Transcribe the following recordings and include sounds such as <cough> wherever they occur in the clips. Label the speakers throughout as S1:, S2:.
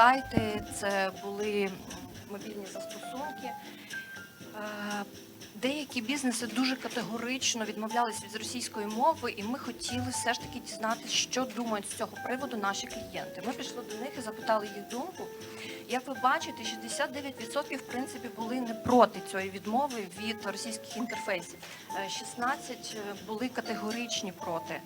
S1: сайти, це були мобільні застосунки. Е, Деякі бізнеси дуже категорично відмовлялися від російської мови, і ми хотіли все ж таки дізнатися, що думають з цього приводу наші клієнти. Ми пішли до них і запитали їх думку. Як ви бачите, 69% в принципі були не проти цієї відмови від російських інтерфейсів. Е, 16 були категоричні проти.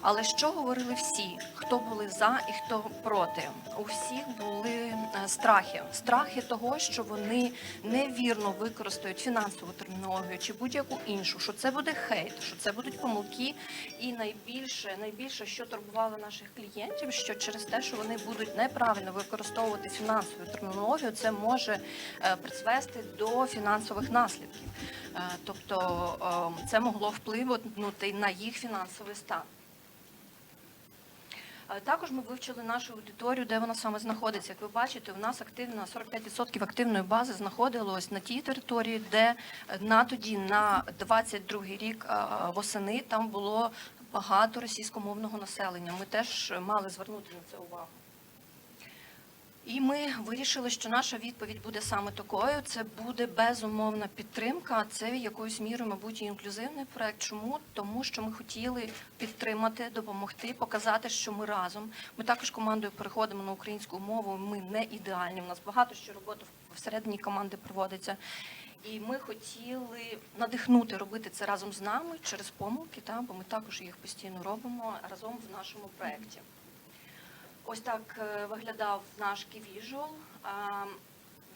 S1: Але що говорили всі? Хто були за і хто проти? У всіх були е, страхи. Страхи того, що вони невірно використають фінансову термінологію чи будь-яку іншу, що це буде хейт, що це будуть помилки. І найбільше, найбільше, що турбувало наших клієнтів, що через те, що вони будуть неправильно використовувати фінансову термінологію, це може е, призвести до фінансових наслідків. Е, Тобто е, це могло впливати на їх фінансовий стан. Е, Також ми вивчили нашу аудиторію, де вона саме знаходиться. Як ви бачите, у нас активно 45% активної бази знаходилось на тій території, де е, на тоді, на 22 рік е, восени, там було багато російськомовного населення. Ми теж мали звернути на це увагу. І ми вирішили, що наша відповідь буде саме такою. Це буде безумовна підтримка. Це якоюсь мірою, мабуть, інклюзивний проект. Чому? Тому що ми хотіли підтримати, допомогти, показати, що ми разом. Ми також командою переходимо на українську мову. Ми не ідеальні. У нас багато що роботи всередині команди проводиться. І ми хотіли надихнути робити це разом з нами через помилки, та, бо ми також їх постійно робимо разом в нашому проєкті. Ось так е, виглядав наш ківіжуал.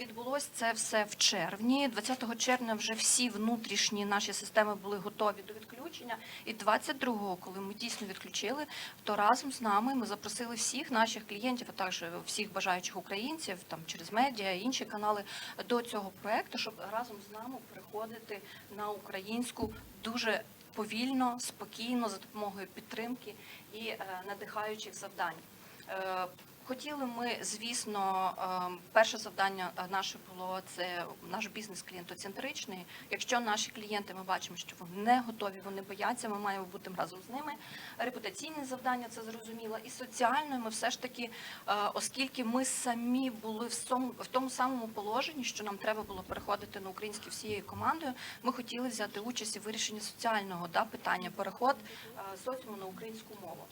S1: Відбулось це все в червні. 20 червня вже всі внутрішні наші системи були готові до відключення. І 22-го, коли ми дійсно відключили, то разом з нами ми запросили всіх наших клієнтів, а також всіх бажаючих українців, там через медіа і інші канали до цього проекту, щоб разом з нами переходити на українську дуже повільно, спокійно, за допомогою підтримки і е, надихаючих завдань. Е, Хотіли ми, звісно, е, перше завдання е, наше було це наш бізнес клієнтоцентричний. Якщо наші клієнти ми бачимо, що вони не готові, вони бояться, ми маємо бути разом з ними. Репутаційне завдання це зрозуміло. І соціальне ми все ж таки, оскільки ми самі були в тому самому положенні, що нам треба було переходити на українське всією командою. Ми хотіли взяти участь у вирішенні соціального да, питання переход соціуму на українську мову.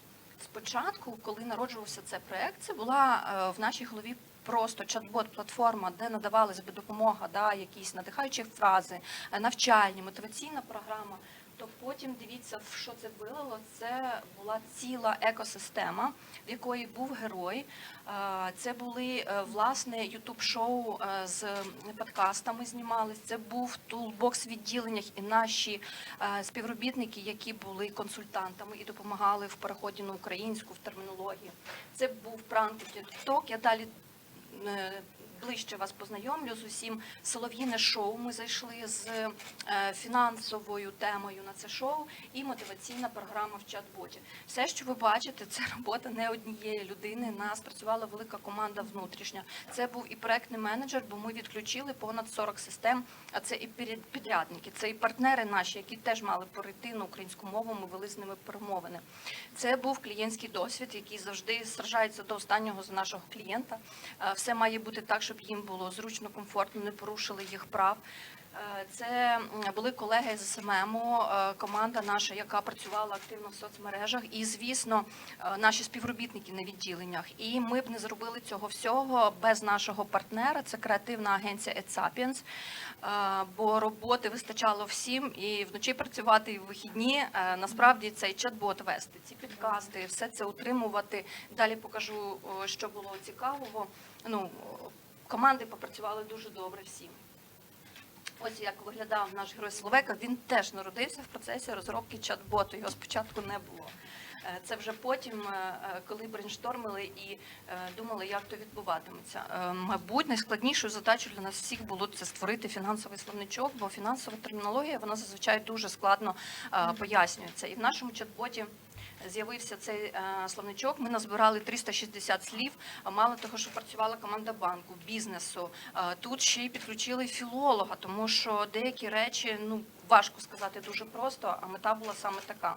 S1: Спочатку, коли народжувався цей проект, це була е, в нашій голові просто чат-бот-платформа, де надавалась би допомога, да, якісь надихаючі фрази, е, навчальні, мотиваційна програма. То потім дивіться, що це вилило. Це була ціла екосистема, в якої був герой. Це були е, власне ютуб-шоу е, з подкастами знімались. Це був тулбокс відділеннях і наші е, співробітники, які були консультантами і допомагали в переході на українську в термінології. Це був пранк TikTok. Я далі ближче вас познайомлю з усім. Солов'їне шоу. Ми зайшли з е, фінансовою темою на це шоу і мотиваційна програма в чат-боті. Все, що ви бачите, це робота не однієї людини. Нас працювала велика команда внутрішня. Це був і проектний менеджер, бо ми відключили понад 40 систем. А це і підрядники, це і партнери наші, які теж мали перейти на українську мову. Ми вели з ними перемовини. Це був клієнтський досвід, який завжди сражається до останнього за нашого клієнта. Е, Все має бути так, щоб їм було зручно, комфортно, не порушили їх прав. Е, Це були колеги з СММу, е, команда наша, яка працювала активно в соцмережах, і звісно, е, наші співробітники на відділеннях. І ми б не зробили цього всього без нашого партнера. Це креативна агенція EdSapiens, е, бо роботи вистачало всім і вночі працювати, і в вихідні. Насправді цей чат-бот вести, ці підкасти, все це утримувати. Далі покажу, що було цікавого. Ну команди попрацювали дуже добре всі. Ось як виглядав наш герой Словека. Він теж народився в процесі розробки чат-боту. Його спочатку не було. Е, Це вже потім, е, е, коли брейнштормили і думали, як то відбуватиметься. Мабуть, найскладнішою задачею для нас всіх було це створити фінансовий словничок, бо фінансова термінологія вона зазвичай дуже складно пояснюється. І в нашому чат-боті з'явився цей е, словничок. Ми назбирали 360 слів. Мало того, що працювала команда банку, бізнесу. е, Тут ще й підключили філолога, тому що деякі речі ну важко сказати дуже просто, а мета була саме така.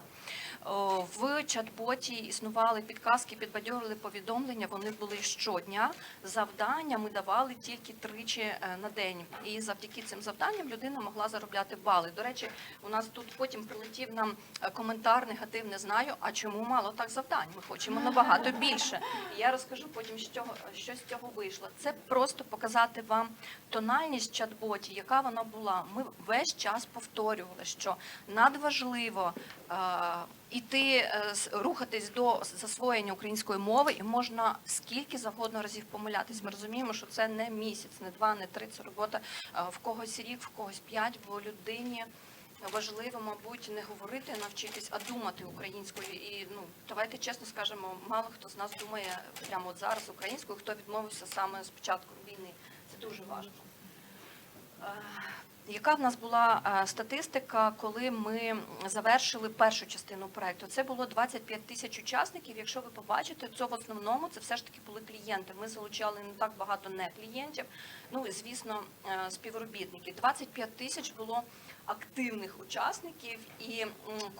S1: В чат-боті існували підказки, підбадьорили повідомлення. Вони були щодня. Завдання ми давали тільки тричі е, на день. І завдяки цим завданням людина могла заробляти бали. До речі, у нас тут потім прилетів нам е, коментар негатив. Не знаю, а чому мало так завдань? Ми хочемо набагато більше. Я розкажу потім, що, що з цього вийшло. Це просто показати вам тональність чат-боті, яка вона була. Ми весь час повторювали, що надважливо е, іти, е, рухатись до засвоєння української мови, і можна скільки завгодно разів помилятись. Ми розуміємо, що це не місяць, не два, не три. Це робота е, в когось рік, в когось п'ять, бо людині. Важливо, мабуть, не говорити, навчитись, а думати українською. І ну давайте чесно скажемо, мало хто з нас думає прямо от зараз українською, хто відмовився саме з початку війни. Це дуже важко. Яка в нас була е, статистика, коли ми завершили першу частину проекту? Це було 25 тисяч учасників. Якщо ви побачите, це в основному це все ж таки були клієнти. Ми залучали не так багато не клієнтів. Ну і звісно, е, співробітники. 25 тисяч було активних учасників. І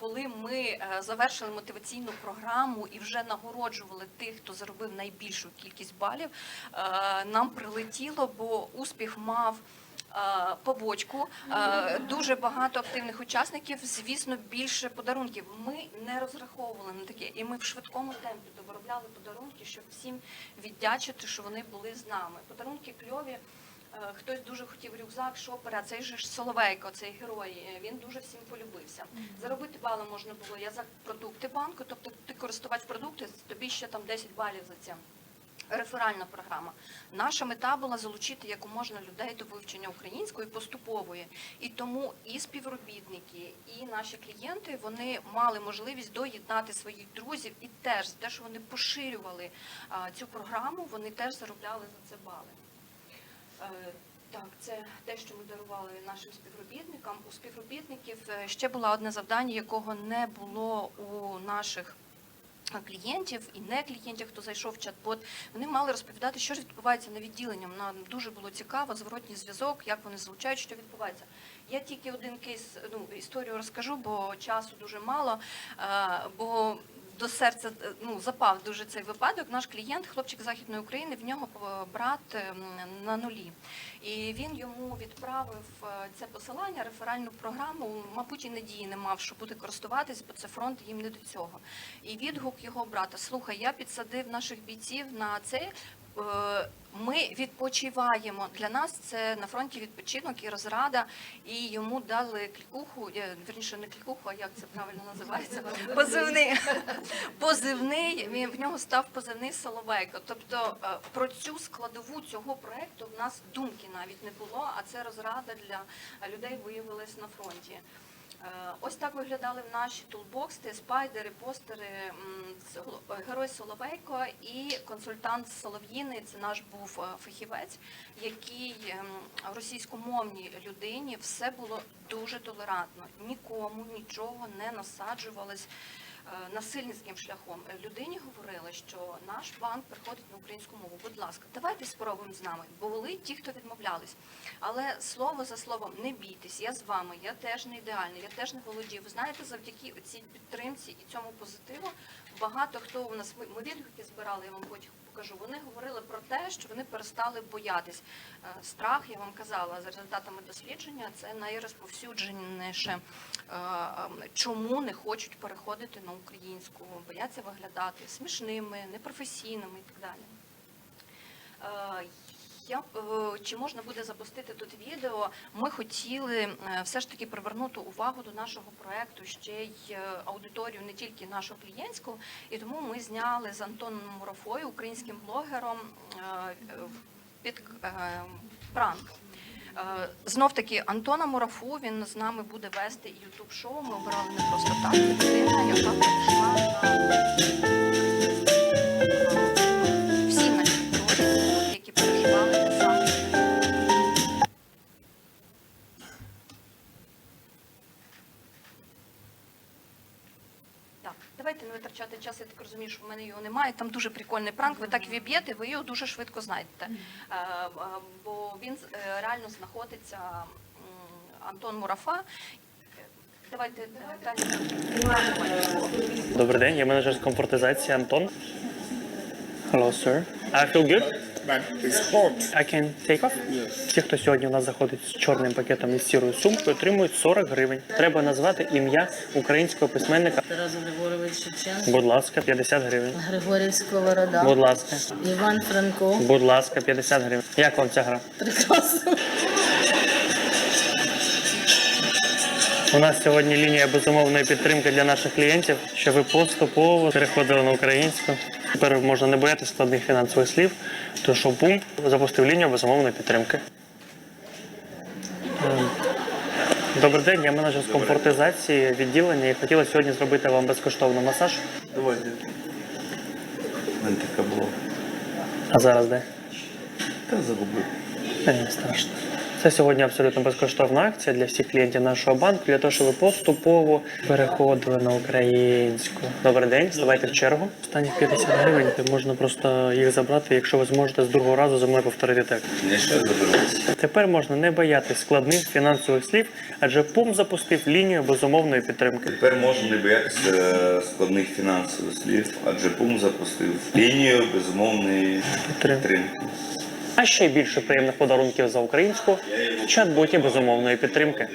S1: коли ми е, завершили мотиваційну програму і вже нагороджували тих, хто заробив найбільшу кількість балів, нам прилетіло, бо успіх мав. Е, Побочку Е, дуже багато активних учасників. Звісно, більше подарунків. Ми не розраховували на таке, і ми в швидкому темпі довиробляли подарунки, щоб всім віддячити, що вони були з нами. Подарунки кльові. Е, Хтось дуже хотів рюкзак, шопера, цей же ж Соловейко, цей герой, він дуже всім полюбився. Заробити бали можна було я за продукти банку, тобто ти користувач продукту, тобі ще там 10 балів за це. Реферальна програма. Наша мета була залучити якомога людей до вивчення української поступової. І тому і співробітники, і наші клієнти вони мали можливість доєднати своїх друзів і теж те, що вони поширювали цю програму, вони теж заробляли за це бали. Е, Так, це те, що ми дарували нашим співробітникам. У співробітників е, ще було одне завдання, якого не було у наших клієнтів і не клієнтів, хто зайшов в чат-бот. Вони мали розповідати, що ж відбувається на відділенні. Нам дуже було цікаво, зворотній зв'язок, як вони залучають, що відбувається. Я тільки один кейс, ну історію розкажу, бо часу дуже мало. Бо серця е, ну запав дуже цей випадок. Наш клієнт, хлопчик західної України, в нього е, брат ем, на нулі, і він йому відправив е, це посилання, реферальну програму. Мабуть, і надії не мав, що буде користуватись, бо це фронт їм не до цього. І відгук його брата: слухай, я підсадив наших бійців на цей. Е, Ми відпочиваємо. Для нас це на фронті відпочинок і розрада. І йому дали клікуху, е, вірніше не клікуху, а як це правильно називається? Позивний. Позивний. Він в нього став позивний Соловейко. Тобто е, про цю складову цього проекту в нас думки навіть не було. А це розрада для людей виявилась на фронті. Е, Ось так виглядали наші тулбокси, спайдери, постери. е, Герой Соловейко і консультант Солов'їни. Це наш був е, фахівець, який ем, російськомовній людині все було дуже толерантно. Нікому нічого не насаджувалось насильницьким шляхом. Е, Людині говорили, що наш банк приходить на українську мову. Будь ласка, давайте спробуємо з нами. Були ті, хто відмовлялись. Але слово за словом, не бійтесь, я з вами, я теж не ідеальний, я теж не володію. Ви знаєте, завдяки цій підтримці і цьому позитиву багато хто у нас ми відгуки збирали, я вам потім покажу. Вони говорили про те, що вони перестали боятись. Е, Страх, я вам казала, за результатами дослідження, це найрозповсюдженіше. Е, е, Чому не хочуть переходити на українську, бояться виглядати смішними, непрофесійними і так далі. Я, е, чи можна буде запустити тут відео? Ми хотіли е, все ж таки привернути увагу до нашого проекту ще й е, аудиторію не тільки нашу клієнтську, і тому ми зняли з Антоном Мурафою, українським блогером, під пранк. Знов таки Антона Мурафу він з нами буде вести ютуб шоу. Ми обирали не просто так. Людина, яка прийшла на давайте витрачати час, я так розумію, що в мене його немає. Там дуже прикольний пранк. Ви так віб'єте, ви його дуже швидко знайдете. Е, е, Бо він е, реально знаходиться Антон Мурафа. Давайте далі.
S2: Добрий день, я менеджер з комфортизації Антон. Hello, sir. I feel good.
S3: It's hot.
S2: I can take off. Всі, хто сьогодні у нас заходить з чорним пакетом і з сірою сумкою, отримують 40 гривень. Треба назвати ім'я українського письменника.
S4: Тарас Григорович Шевченко,
S2: Будь ласка, 50 гривень.
S4: Григорій Сковорода,
S2: Будь ласка,
S4: Іван Франко.
S2: будь ласка, 50 гривень. Як вам ця гра?
S4: Прекрасно.
S2: У нас сьогодні лінія безумовної підтримки для наших клієнтів, що ви поступово переходили на українську. Тепер можна не боятися складних фінансових слів, тому що ПУМ запустив лінію безумовної підтримки. Ем, Добрий день, я менеджер з комфортизації відділення і хотіла сьогодні зробити вам безкоштовний масаж.
S5: Мене така була.
S2: А зараз де?
S5: Та загубив.
S2: Та не страшно. Це сьогодні абсолютно безкоштовна акція для всіх клієнтів нашого банку, для того, щоб ви поступово переходили на українську. Добрий день, ставайте в чергу. Останні 50 гривень можна просто їх забрати, якщо ви зможете з другого разу за мною повторити так. Тепер можна не боятись складних фінансових слів, адже ПУМ запустив лінію безумовної підтримки.
S5: Тепер можна не боятися е, складних фінансових слів, адже ПУМ запустив лінію безумовної
S2: Підтримки. А ще більше приємних подарунків за українську в чат-боті безумовної підтримки.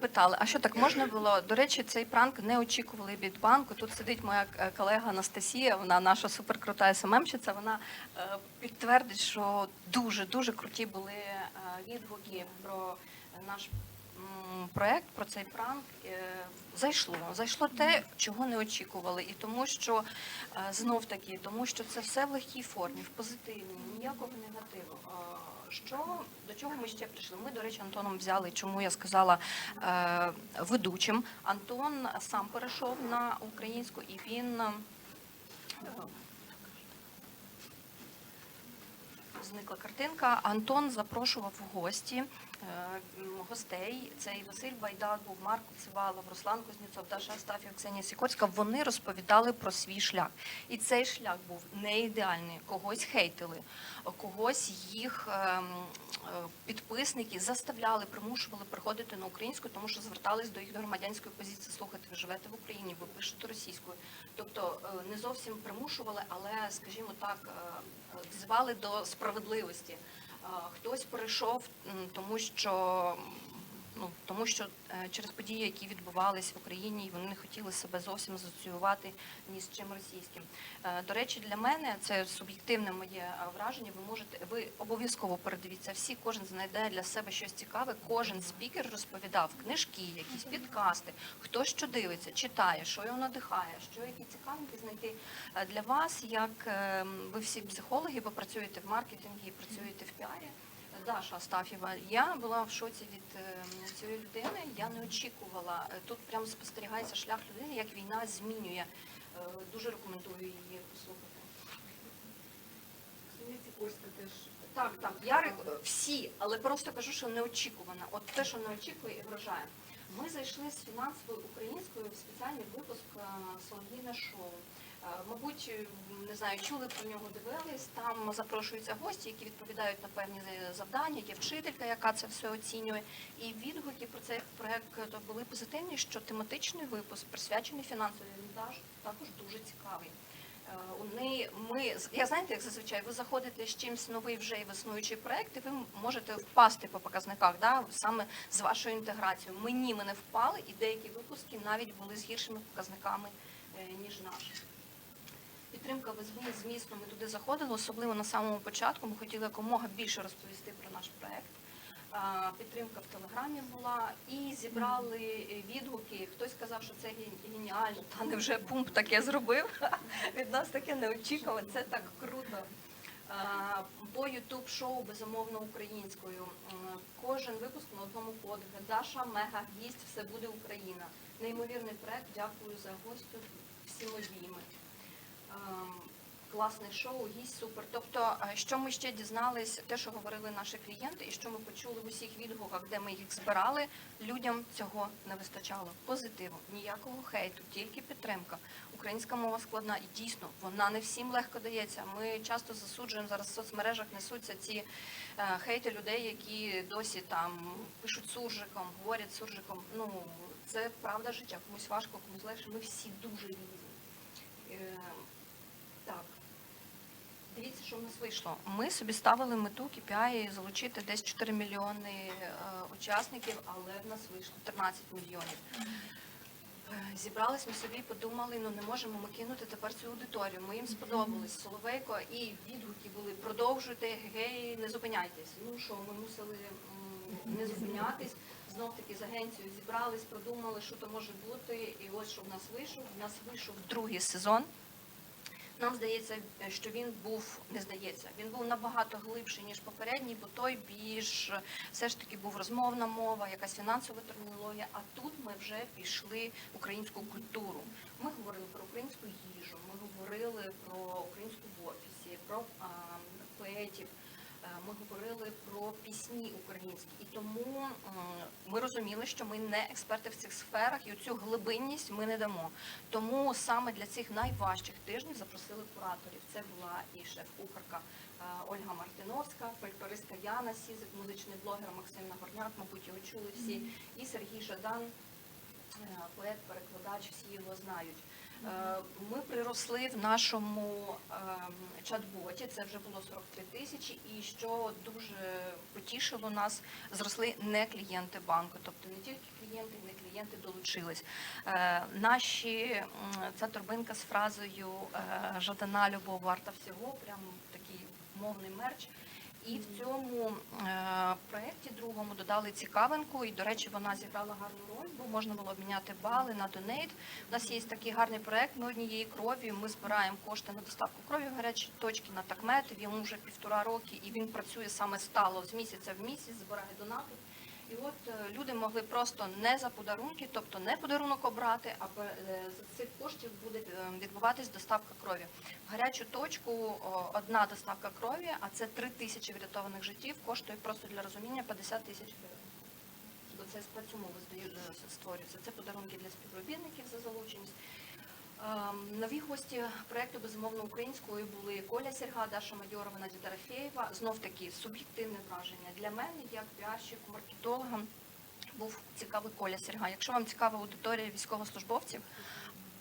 S1: Питали, а що так можна було? До речі, цей пранк не очікували від банку. Тут сидить моя е, колега Анастасія, вона наша суперкрута СММщиця. Вона е, підтвердить, що дуже дуже круті були е, відгуки про наш проект, про цей пранк. Е, Зайшло, зайшло те, чого не очікували, і тому, що е, знов таки, тому що це все в легкій формі, в позитивній, ніякого негативу. Що до чого ми ще прийшли? Ми, до речі, Антоном взяли, чому я сказала е, ведучим. Антон сам перейшов на українську, і він зникла картинка. Антон запрошував в гості гостей. Це і Василь Байдак, був Марко Цивалов, Руслан Кузнєцов, Даша Астафів, Ксенія Сікорська. Вони розповідали про свій шлях. І цей шлях був не ідеальний. Когось хейтили, когось їх ем, е, підписники заставляли, примушували приходити на українську, тому що звертались до їх до громадянської позиції. Слухайте, ви живете в Україні, ви пишете російською. Тобто е, не зовсім примушували, але, скажімо так, е, е, до справедливості. Е, Хтось прийшов, тому що ну тому, що е, через події, які відбувалися в Україні, вони не хотіли себе зовсім асоціювати ні з чим російським. Е, До речі, для мене це суб'єктивне моє е, враження. Ви можете, ви обов'язково передивіться всі, кожен знайде для себе щось цікаве. Кожен спікер розповідав книжки, якісь підкасти, хто що дивиться, читає, що його надихає, що які цікавинки знайти для вас, як е, ви всі психологи, ви працюєте в маркетингі працюєте в піарі. Даша Астафєва, я була в шоці від е, цієї людини. Я не очікувала. Е, Тут прямо спостерігається шлях людини, як війна змінює. Е, Дуже рекомендую її послухати. Так, так, я всі, але просто кажу, що неочікувано. От те, що не очікує і вражає. Ми зайшли з фінансовою українською в спеціальний випуск е, шоу. Мабуть, е, не знаю, чули про нього, дивились. Там запрошуються гості, які відповідають на певні завдання. Є вчителька, яка це все оцінює. І відгуки про цей проект е, були позитивні, що тематичний випуск присвячений фінансовій вінтаж також дуже цікавий. Е, Вони ми я знаєте, як зазвичай ви заходите з чимось новий вже і в існуючий проект, і ви можете впасти по показниках, да, саме з вашою інтеграцією. Мені ми не впали, і деякі випуски навіть були з гіршими показниками ніж наш. Підтримка визволі, звісно, ми туди заходили, особливо на самому початку. Ми хотіли якомога більше розповісти про наш проект. Підтримка в телеграмі була і зібрали е, відгуки. Хтось сказав, що це геніально, та невже пумп таке зробив. <laughs> Від нас таке не очікував. Це так круто. По Ютуб шоу безумовно українською. Кожен випуск на одному подиху. Даша, мега гість, все буде Україна. Неймовірний проект. Дякую за гостю. Всі обійми. Ем, Класне шоу, гість супер. Тобто, е, що ми ще дізнались, те, що говорили наші клієнти, і що ми почули в усіх відгуках, де ми їх збирали, людям цього не вистачало. Позитиву, ніякого хейту, тільки підтримка. українська мова складна, і дійсно вона не всім легко дається. Ми часто засуджуємо зараз в соцмережах несуться ці е, хейти людей, які досі там пишуть суржиком, говорять суржиком. Ну це правда життя. Комусь важко, комусь легше. Ми всі дуже різні. Дивіться, що в нас вийшло. Ми собі ставили мету KPI залучити десь 4 мільйони е, учасників, але в нас вийшло 13 мільйонів. Е, Зібрались ми собі, подумали, ну не можемо ми кинути тепер цю аудиторію. Ми їм сподобались Соловейко, і відгуки були продовжуйте, гей, не зупиняйтесь. Ну що, ми мусили не зупинятись. Знов таки з агенцією зібрались, продумали, що то може бути. І ось що в нас вийшов. В нас вийшов другий сезон. Нам здається, що він був, не здається, він був набагато глибший, ніж попередній, бо той більш все ж таки був розмовна мова, якась фінансова термінологія. А тут ми вже пішли в українську культуру. Ми говорили про українську їжу, ми говорили про українську в офісі, про а, поетів. Е, Ми говорили про пісні українські, і тому ми розуміли, що ми не експерти в цих сферах, і цю глибинність ми не дамо. Тому саме для цих найважчих тижнів запросили кураторів. Це була і шеф-кухарка е, Ольга Мартиновська, фольклористка Яна Сізик, музичний блогер Максим Нагорняк, мабуть, його чули всі, і Сергій Жадан, е, поет, перекладач, всі його знають. Е, Ми приросли в нашому ем, чат-боті, це вже було 43 тисячі, і що дуже потішило нас, зросли не клієнти банку, тобто не тільки клієнти, не клієнти долучились. Е, Наші ця торбинка з фразою е, Жадана любов варта всього, прям такий мовний мерч. І в цьому е, проєкті другому додали цікавинку, і, до речі, вона зіграла гарну роль, бо можна було обміняти бали на донейт. У нас є такий гарний проєкт, ми однієї крові, ми збираємо кошти на доставку крові в гарячі точки на такмет. йому вже півтора роки, і він працює саме стало з місяця в місяць, збирає донати. І от е, люди могли просто не за подарунки, тобто не подарунок обрати, а е, цих коштів буде е, відбуватись доставка крові. В гарячу точку одна доставка крові, а це 3 тисячі врятованих життів, коштує просто для розуміння 50 тисяч гривень. Бо це спецумови створюються. Це подарунки для співробітників за залученість. Ем, Нові гості проєкту безумовно українською були Коля Сірга, Даша Мадьорова, Надя Дорофєєва. Знов таки суб'єктивне враження для мене, як піарщику, маркетолога, був цікавий Коля Сірга. Якщо вам цікава аудиторія військовослужбовців,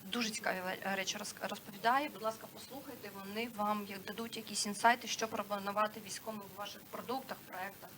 S1: дуже цікаві речі розповідає. Будь ласка, послухайте, вони вам дадуть якісь інсайти, що пропонувати військовим в ваших продуктах, проектах.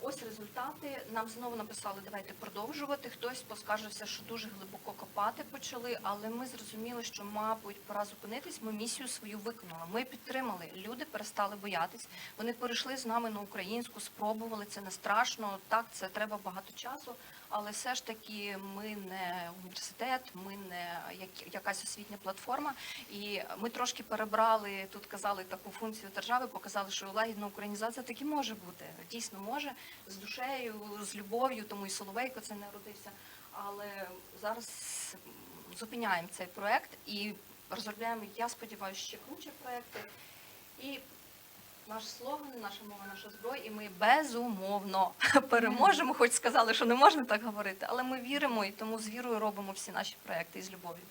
S1: Ось результати. Нам знову написали, давайте продовжувати. Хтось поскаржився, що дуже глибоко копати почали, але ми зрозуміли, що, мабуть, пора зупинитись. Ми місію свою виконали. Ми підтримали. Люди перестали боятись. Вони перейшли з нами на українську, спробували. Це не страшно. Так, це треба багато часу, але все ж таки ми не університет, ми не як- якась освітня платформа. І ми трошки перебрали тут, казали таку функцію держави, показали, що лагідна українізація таки може бути. Дійсно може з душею, з любов'ю, тому і Соловейко це не родився. Але зараз зупиняємо цей проект і розробляємо, я сподіваюся, ще круче проекти. І наш слоган, наша мова, наша зброя, і ми безумовно <laughs> переможемо. Хоч сказали, що не можна так говорити, але ми віримо і тому з вірою робимо всі наші проекти і з любов'ю.